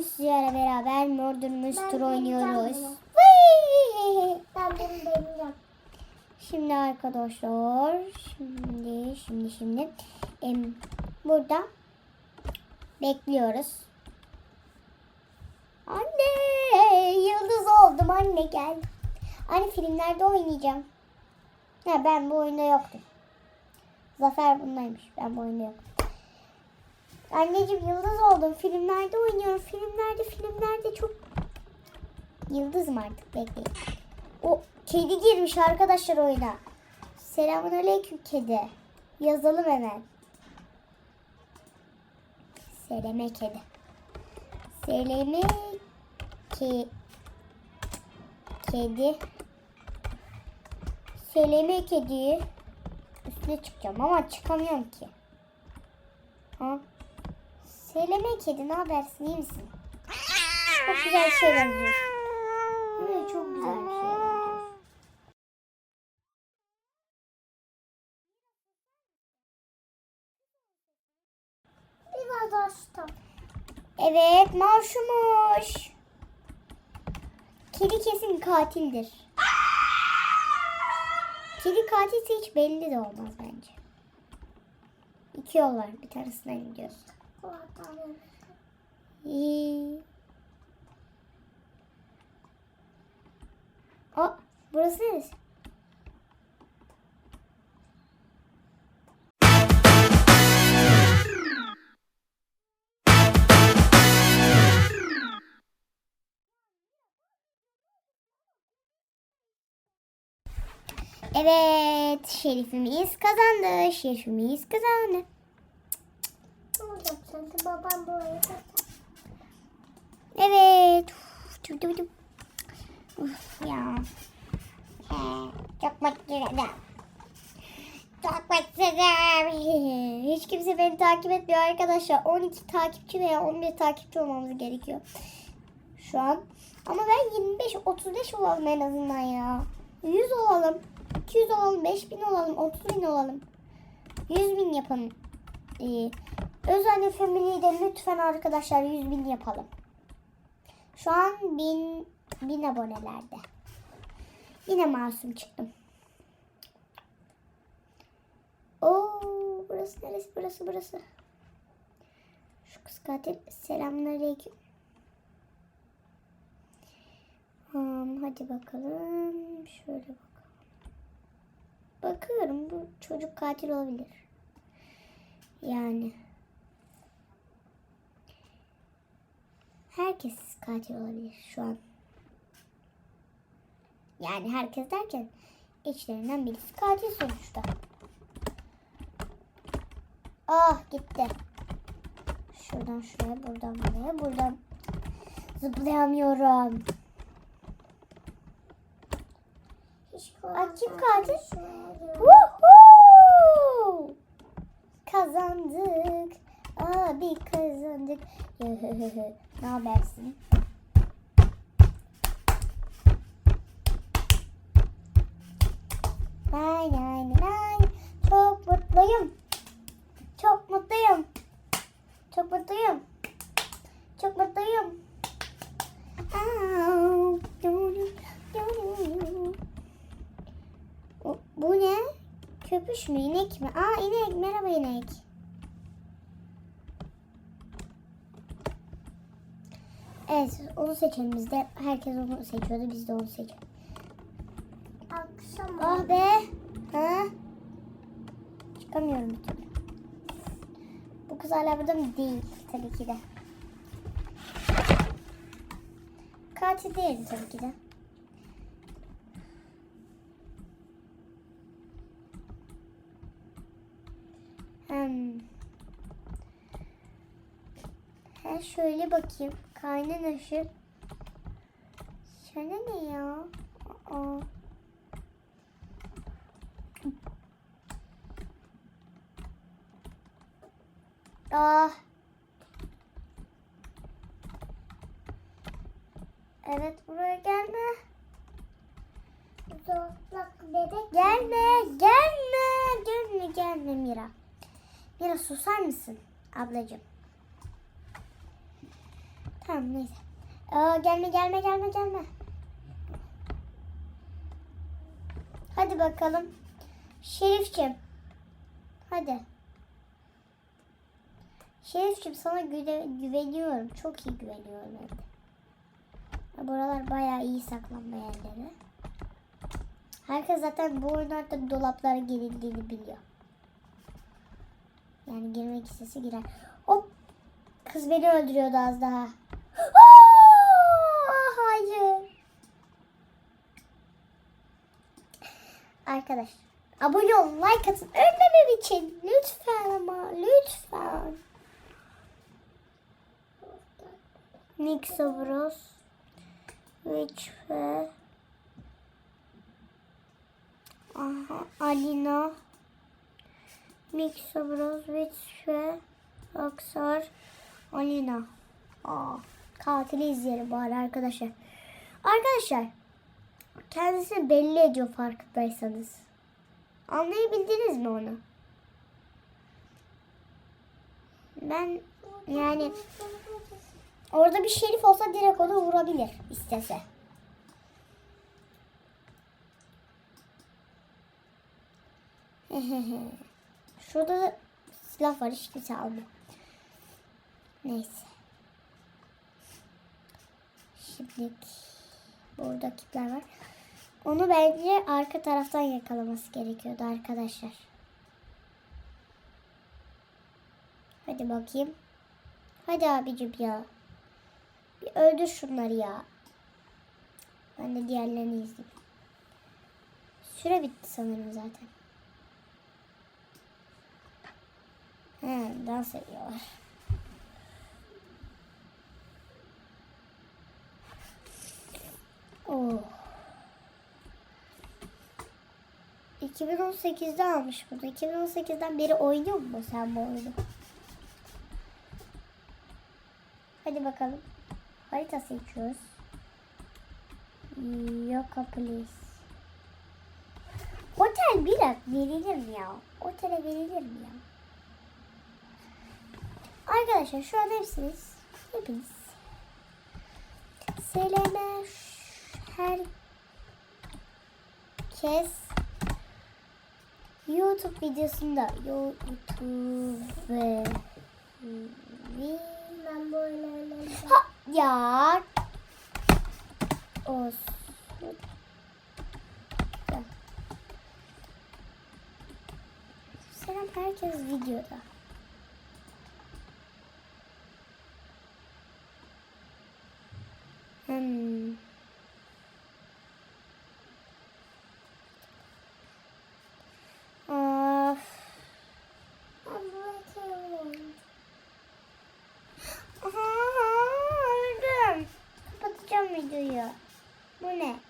Bugün sizlerle beraber Murder Mystery oynuyoruz. Şimdi arkadaşlar, şimdi şimdi şimdi em, burada bekliyoruz. Anne, yıldız oldum anne gel. Anne filmlerde oynayacağım. Ha ben bu oyunda yoktum. Zafer bundaymış. Ben bu oyunda yoktum. Anneciğim yıldız oldum. Filmlerde oynuyorum. Filmlerde filmlerde çok yıldızım artık bekleyin. O kedi girmiş arkadaşlar oyuna. Selamun aleyküm kedi. Yazalım hemen. Seleme kedi. Seleme ki kedi. Seleme kedi. Üstüne çıkacağım ama çıkamıyorum ki. Ha? Seleme kedi ne habersin iyi misin? Çok güzel bir şey benziyor. Evet çok güzel bir şey benziyor. Biraz açtım. Evet masummuş. Kedi kesin katildir. Kedi katilse hiç belli de olmaz bence. İki yol var. Bir tanesinden gidiyoruz. Kulaklarım. İyi. Aa, burası neresi? Evet, şerifimiz kazandı. Şerifimiz kazandı. Ne olacak şimdi? Babam kaçar. Evet. Uf. Ya. He, Çok mutluyum. Çok mutluyum. Hiç kimse beni takip etmiyor arkadaşlar. 12 takipçi veya 11 takipçi olmamız gerekiyor. Şu an. Ama ben 25-35 olalım en azından ya. 100 olalım. 200 olalım. 5000 olalım. 30 bin olalım. 100 bin yapalım. Ee, Özenli Family'yi de lütfen arkadaşlar 100 bin yapalım. Şu an bin, bin abonelerde. Yine masum çıktım. Oo, burası neresi? Burası burası. Şu kız katil. Selamünaleyküm. Hmm, hadi bakalım. Şöyle bakalım. Bakıyorum bu çocuk katil olabilir. Yani. Herkes katil olabilir şu an. Yani herkes derken içlerinden birisi katil sonuçta. Ah gitti. Şuradan şuraya, buradan buraya, buradan zıplayamıyorum. Aa, kim katil? Woohoo! Kazandık. Abi kazandık. ne habersin? Nay nay nay. Çok mutluyum. Çok mutluyum. Çok mutluyum. Çok mutluyum. Bu ne? Köpüş mü? inek mi? Aa inek. Merhaba inek. Evet onu seçelim biz de. Herkes onu seçiyordu. Biz de onu seçelim. Akşam Ah be. Ha? Çıkamıyorum bir türlü. Bu kız hala burada mı? Değil. Tabii ki de. Katil değilim tabii ki de. Hmm. Ha şöyle bakayım. Kaynan aşı. Sana ne ya? Aa. Ah. Evet buraya gelme. Zorlak bebek. Gelme, gelme, gelme, gelme Mira. Mira susar mısın ablacığım? Tamam neyse. Aa, gelme gelme gelme gelme. Hadi bakalım. Şerifçim. Hadi. Şerifçim sana güve- güveniyorum. Çok iyi güveniyorum hem Buralar bayağı iyi saklanma yerleri. Herkes zaten bu oyunlarda dolaplara girildiğini biliyor. Yani girmek istese girer. Hop. Kız beni öldürüyordu az daha. Aa, hayır. Arkadaş. Abone olun, like atın. Ölmemem için. Lütfen ama. Lütfen. Nixobros. Witch ve Aha, Alina. Nixobros, Witch ve Aksar. Alina. Aa, katili izleyelim bari arkadaşlar. Arkadaşlar. Kendisini belli ediyor farkındaysanız. Anlayabildiniz mi onu? Ben yani orada bir şerif olsa direkt onu vurabilir istese. Şurada da silah var hiç kimse almıyor. Neyse. Şimdi burada kitler var. Onu bence arka taraftan yakalaması gerekiyordu arkadaşlar. Hadi bakayım. Hadi abicim ya. Öldür şunları ya. Ben de diğerlerini izleyeyim. Süre bitti sanırım zaten. He, dans ediyorlar. Oh. 2018'de almış bunu. 2018'den beri oynuyor mu sen bu oyunu? Hadi bakalım. Harita seçiyoruz. Yoka please. Otel bir verilir mi ya? Otele verilir mi ya? Arkadaşlar şu an hepsiniz. Hepiniz. Seleme herkes YouTube videosunda YouTube ve Ben böyle öyle. ha, ya olsun. Selam herkes videoda. Hmm. Of. Ben böyle seviyorum. Aha, öldüm.